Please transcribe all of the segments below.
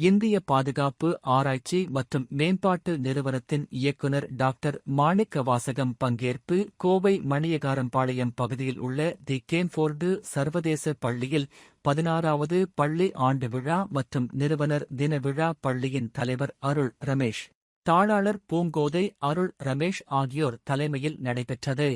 இந்திய பாதுகாப்பு ஆராய்ச்சி மற்றும் மேம்பாட்டு நிறுவனத்தின் இயக்குனர் டாக்டர் மாணிக்க வாசகம் பங்கேற்பு கோவை மணியகாரம்பாளையம் பகுதியில் உள்ள தி கேம்ஃபோர்டு சர்வதேச பள்ளியில் பதினாறாவது பள்ளி ஆண்டு விழா மற்றும் நிறுவனர் தின விழா பள்ளியின் தலைவர் அருள் ரமேஷ் தாளாளர் பூங்கோதை அருள் ரமேஷ் ஆகியோர் தலைமையில் நடைபெற்றது.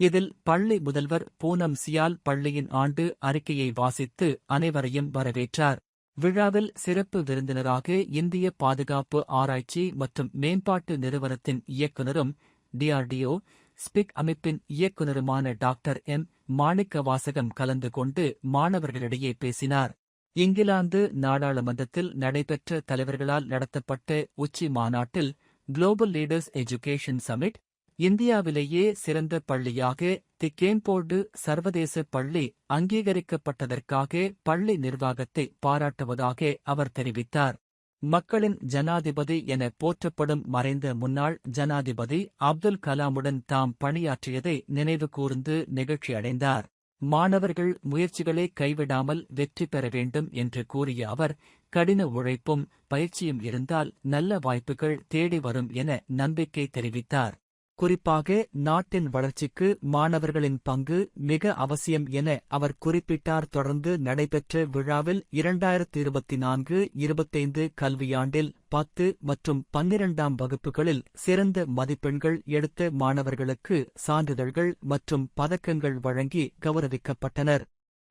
இதில் பள்ளி முதல்வர் பூனம் சியால் பள்ளியின் ஆண்டு அறிக்கையை வாசித்து அனைவரையும் வரவேற்றார். விழாவில் சிறப்பு விருந்தினராக இந்திய பாதுகாப்பு ஆராய்ச்சி மற்றும் மேம்பாட்டு நிறுவனத்தின் இயக்குனரும் டிஆர்டிஓ ஸ்பிக் அமைப்பின் இயக்குனருமான டாக்டர் எம். மாணிக்க வாசகம் கலந்து கொண்டு மாணவர்களிடையே பேசினார். இங்கிலாந்து நாடாளுமன்றத்தில் நடைபெற்ற தலைவர்களால் நடத்தப்பட்ட உச்சி மாநாட்டில் குளோபல் லீடர்ஸ் எஜுகேஷன் சமிட் இந்தியாவிலேயே சிறந்த பள்ளியாக தி கேம்போர்டு சர்வதேச பள்ளி அங்கீகரிக்கப்பட்டதற்காக பள்ளி நிர்வாகத்தை பாராட்டுவதாக அவர் தெரிவித்தார். மக்களின் ஜனாதிபதி என போற்றப்படும் மறைந்த முன்னாள் ஜனாதிபதி அப்துல் கலாமுடன் தாம் பணியாற்றியதை நினைவு கூர்ந்து நெகிழ்ச்சியடைந்தார். மாணவர்கள் முயற்சிகளை கைவிடாமல் வெற்றி பெற வேண்டும் என்று கூறிய அவர் கடின உழைப்பும் பயிற்சியும் இருந்தால் நல்ல வாய்ப்புகள் தேடி வரும் என நம்பிக்கை தெரிவித்தார். குறிப்பாக நாட்டின் வளர்ச்சிக்கு மாணவர்களின் பங்கு மிக அவசியம் என அவர் குறிப்பிட்டார். தொடர்ந்து நடைபெற்ற விழாவில் இரண்டாயிரத்தி இருபத்தி நான்கு இருபத்தைந்து கல்வியாண்டில் பத்து மற்றும் பன்னிரண்டாம் வகுப்புகளில் சிறந்த மதிப்பெண்கள் எடுத்த மாணவர்களுக்கு சான்றிதழ்கள் மற்றும் பதக்கங்கள் வழங்கி கௌரவிக்கப்பட்டனர்.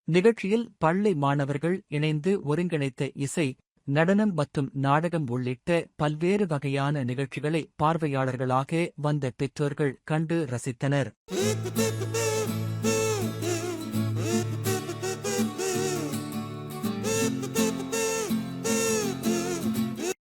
நிகழ்ச்சியில் பள்ளி மாணவர்கள் இணைந்து ஒருங்கிணைத்த இசை நடனம் மற்றும் நாடகம் உள்ளிட்ட பல்வேறு வகையான நிகழ்ச்சிகளை பார்வையாளர்களாக வந்த பெற்றோர்கள் கண்டு ரசித்தனர்.